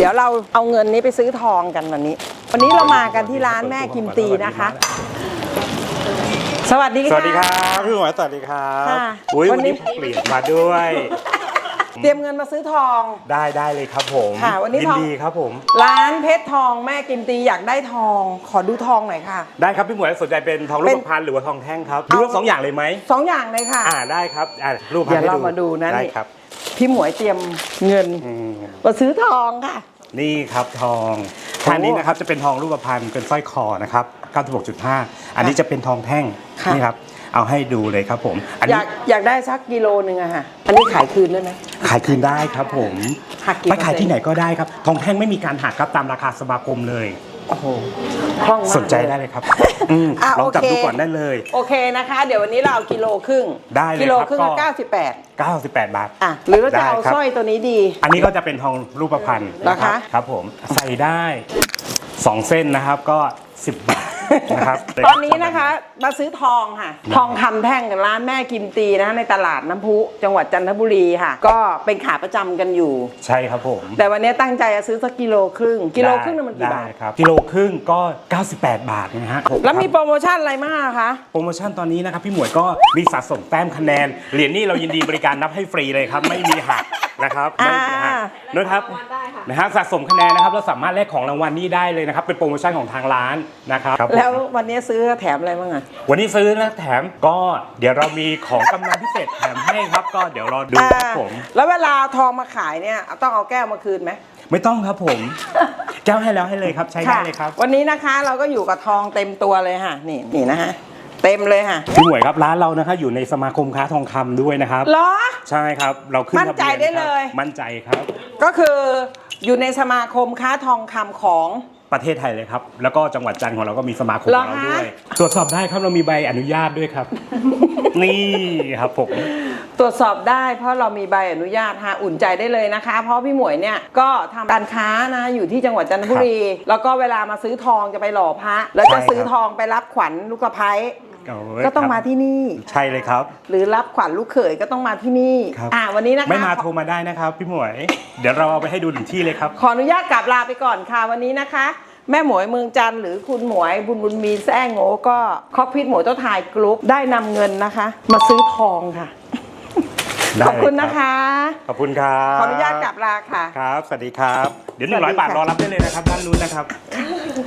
เดี๋ยวเราเอาเงินนี้ไปซื้อทองกันวันนี้ วันนี้เรามากันที่ร้านแม่กิมตีนะคะ สวัสดีค่ะ สวัสดีครับพี่หมวยสวัสดีครับค่ะอุ้ยวัวันนนี้ นี้เปลี่ยนมาด้วย เตรียมเงินมาซื้อทอง ได้ได้เลยครับผมค่ะวันนี้ยิทอง ดีครับผม ร้านเพชรทองแม่กิมตีอยากได้ทอง ขอดูทองหน่อยค่ะ ได้ครับพี่หมวยสนใจเป็นทองรูเป็ปน พรรณหรือว่าทองแท่งครับเอาดูทั้งสองอย่างเลยไหมสองอย่างเลยค่ะ อ่าได้ครับอ่ารูปพรรณเดี๋ยวเราให้มาดูนะได้นี่ครับ พี่หมวยเตรียมเงินอืมมาซื้อทองค่ะ นี่ครับทองท่านนี้นะครับจะเป็นทองรูปพรรณเป็นสร้อยคอนะครับ96.5 อันนี้จะเป็นทองแท่งค่ะนี่ครับเอาให้ดูเลยครับผมอันอนี้ยากอยากได้สักกิโลหนึ่งอะค่ะ อันนี้ขายคืนได้ไหมขายคืนได้ครับผมหักกี่ไปขายเปอร์เซ็นต์ที่ไหนก็ได้ครับ ทองแท่งไม่มีการหักครับตามราคาสมาคมเลย โอ้โหคล่องมากสนใจได้เลยครับอืมอะลองจับโอเคดูก่อนได้เลย โอเคนะคะ เดี๋ยววันนี้เราเอากิโลครึ่งได้เลยกิโลครับครึ่งก็ละเก้าสิบแปด98 บาท อะหรือเราจะเอาได้ครับ สร้อยตัวนี้ดี อันนี้ก็จะเป็นทองรูปพรรณเหรอคะ ครับผมใส่ได้ 2 เส้นนะครับก็ 10 บาท นะครับ ตอนนี้นะคะมาซื้อทองค่ะ ทองคำแท่งกับร้านแม่กิมตีนะคะในตลาดน้ำพุ จังหวัดจันทบุรีค่ะ ก็เป็นขาประจำกันอยู่ ใช่ครับผมแต่วันนี้ตั้งใจจะซื้อสักกิโลครึ่ง กิโลครึ่งนึงมันกี่บาท ได้ครับกิโลครึ่งก็ 98 บาทนะฮะแล้วมีโปรโมชั่นอะไรมากคะ โปรโมชั่นตอนนี้นะครับพี่หมวยก็มีสะสมแต้มคะแนนเหรียญนี่เรายินดีบริการนับให้ฟรีเลยครับ ไม่มีหักนะครับไม่มีหักอ่า นะครับ นะฮะสะสมคะแนนนะครับเราสามารถแลกของรางวัลนี้ได้เลยนะครับเป็นโปรโมชั่นของทางร้านนะครับครับผม แล้ววันนี้ซื้อแถมอะไรบ้างอะวันนี้ซื้อแล้วแถมก็เดี๋ยวเรามีของกำนันพิเศษแถมให้ครับ ก็เดี๋ยวรอดูครับผมอ่าแล้วเวลาทองมาขายเนี่ยต้องเอาแก้วมาคืนไหมไม่ต้องครับผม แก้วให้แล้วให้เลยครับ ใช้ได้เลยครับ วันนี้นะคะเราก็อยู่กับทองเต็มตัวเลยค่ะ นี่นี่นะฮะ เต็มเลยค่ะพี่หมวยครับร้านเรานะครับอยู่ในสมาคมค้าทองคำด้วยนะครับ เหรอ ใช่ครับเราขึ้นมั่นใจทะบียได้เลย ครับมั่นใจครับ ก็คืออยู่ในสมาคมค้าทองคำของ ประเทศไทยเลยครับ แล้วก็จังหวัดจันทร์ของเราก็มีสมาคมเหรขอองเราคะ ด้วย ตรวจสอบได้ครับเรามีใบอนุญาตด้วยครับ นี่ครับผม ตรวจสอบได้เพราะเรามีใบอนุญาตฮะอุ่นใจได้เลยนะคะ เพราะพี่หมวยเนี่ยก็ทำการค้านะอยู่ที่จังหวัดจันทบุรี แล้วก็เวลามาซื้อทองจะไปหล่อพระแล้วจะใช่ครับ ซื้อทองไปรับขวัญลูกสะใภ้โย ก็ต้องครับมาที่นี่ ใช่เลยครับ หรือรับขวัญลูกเขยก็ต้องมาที่นี่ครับอ่าวันนี้นะคะไม่มาโทรมาได้นะครับ พี่หมวย เดี๋ยวเราเอาไปให้ดูถึงที่เลยครับ ขออนุญาตกลับลาไปก่อนค่ะวันนี้นะคะ แม่หมวยเมืองจันทร์หรือคุณหมวยบุญบุญมีแซ่โง่ก็คอกพิทหมวยเจ้าทายกรุ๊ปได้นำเงินนะคะ มาซื้อทองค่ะได้ขอบคุณเลยนะคะ ขอบคุณครับ ขออนุญาตกลับลาค่ะ ครับ สวัสดีครับ เดี๋ยวสวัสดี100บาทค่ะรอรับได้เลยนะครับด้านนู้นนะครับ